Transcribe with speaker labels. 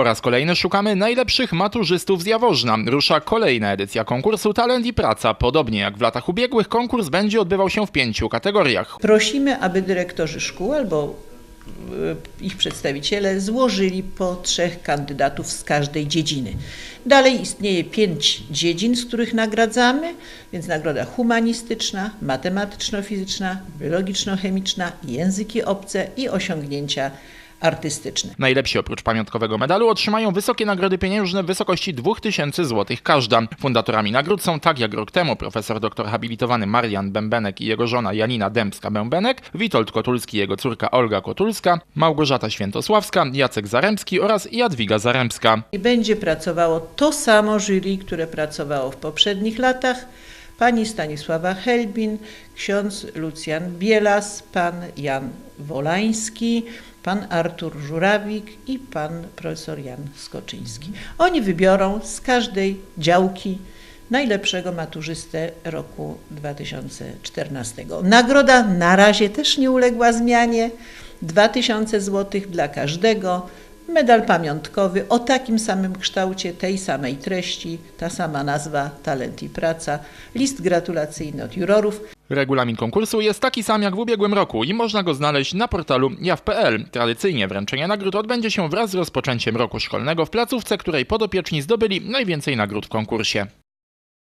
Speaker 1: Po raz kolejny szukamy najlepszych maturzystów z Jaworzna. Rusza kolejna edycja konkursu Talent i Praca. Podobnie jak w latach ubiegłych, konkurs będzie odbywał się w pięciu kategoriach.
Speaker 2: Prosimy, aby dyrektorzy szkół albo e, ich przedstawiciele złożyli po trzech kandydatów z każdej dziedziny. Dalej istnieje pięć dziedzin, z których nagradzamy, więc nagroda humanistyczna, matematyczno-fizyczna, biologiczno-chemiczna, języki obce i osiągnięcia artystyczne.
Speaker 1: Najlepsi oprócz pamiątkowego medalu otrzymają wysokie nagrody pieniężne w wysokości 2000 zł każda. Fundatorami nagród są tak jak rok temu profesor doktor habilitowany Marian Bębenek i jego żona Janina Dębska-Bębenek, Witold Kotulski i jego córka Olga Kotulska, Małgorzata Świętosławska, Jacek Zaremski oraz Jadwiga Zaremska.
Speaker 2: I będzie pracowało to samo jury, które pracowało w poprzednich latach. Pani Stanisława Helbin, ksiądz Lucjan Bielas, pan Jan Wolański, pan Artur Żurawik i pan profesor Jan Skoczyński. Oni wybiorą z każdej działki najlepszego maturzystę roku 2014. Nagroda na razie też nie uległa zmianie. 2000 zł dla każdego. Medal pamiątkowy o takim samym kształcie, tej samej treści, ta sama nazwa, talent i praca, list gratulacyjny od jurorów.
Speaker 1: Regulamin konkursu jest taki sam jak w ubiegłym roku i można go znaleźć na portalu jaw.pl. Tradycyjnie wręczenie nagród odbędzie się wraz z rozpoczęciem roku szkolnego w placówce, której podopieczni zdobyli najwięcej nagród w konkursie.